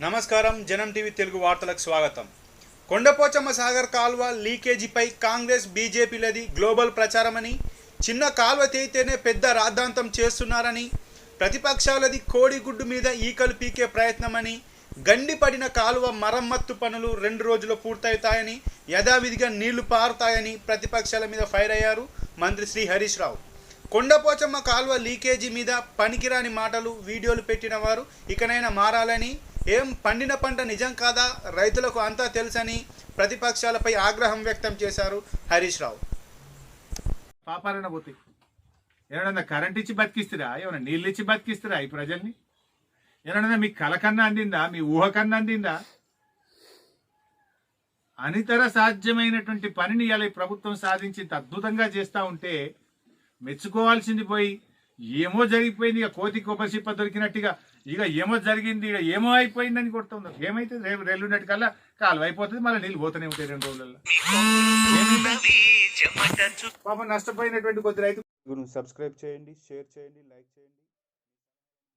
నమస్కారం జనం టీవీ తెలుగు వార్తలకు స్వాగతం. కొండపోచమ్మ సాగర్ కాల్వ లీకేజీపై కాంగ్రెస్ బీజేపీలది గ్లోబల్ ప్రచారమని చిన్న కాల్వ తీయితేనే పెద్ద రాద్ధాంతం చేస్తున్నారని ప్రతిపక్షాలది కోడిగుడ్డు మీద ఈకలు పీకే ప్రయత్నమని గండిపడిన కాలువ మరమ్మత్తు పనులు రెండు రోజుల్లో పూర్తవుతాయని యథావిధిగా నీళ్ళు పారుతాయని ప్రతిపక్షాల మీద ఫైర్ అయ్యారు మంత్రి శ్రీ హరీష్ రావు. కొండపోచమ్మ కాలువ లీకేజీ మీద పనికిరాని మాటలు వీడియోలు పెట్టిన వారు ఇకనైనా మారాలని ఏం పండిన పంట నిజం కాదా? రైతులకు అంతా తెలుసని ప్రతిపక్షాలపై ఆగ్రహం వ్యక్తం చేశారు హరీష్ రావు. పాపాలన పోతాయి ఏమన్నా కరెంట్ ఇచ్చి బతికిస్తురా? ఏమన్నా నీళ్ళు ఇచ్చి బతికిస్తురా ఈ ప్రజల్ని? ఏమన్నా మీ కలకన్నా అందిందా? మీ ఊహకన్నా అందిందా? అనితర సాధ్యమైనటువంటి పనిని ఇలా ప్రభుత్వం సాధించి అద్భుతంగా చేస్తా ఉంటే మెచ్చుకోవాల్సింది పోయి ఏమో జరిగిపోయింది ఇక కోతి కొబ్బరి చిప్ప దొరికినట్టుగా. ఇక ఏమో జరిగింది ఇక ఏమో అయిపోయిందని కొడుతుంది ఏమైతే రేపు రెల్లున్నట్టు కల్లా కాలువ అయిపోతుంది మళ్ళీ నీళ్ళు పోతూనే ఉంటాయి రెండు రోజులలో? పాపం నష్టపోయినటువంటి కొద్ది రైతు సబ్స్క్రైబ్ చేయండి షేర్ చేయండి లైక్ చేయండి.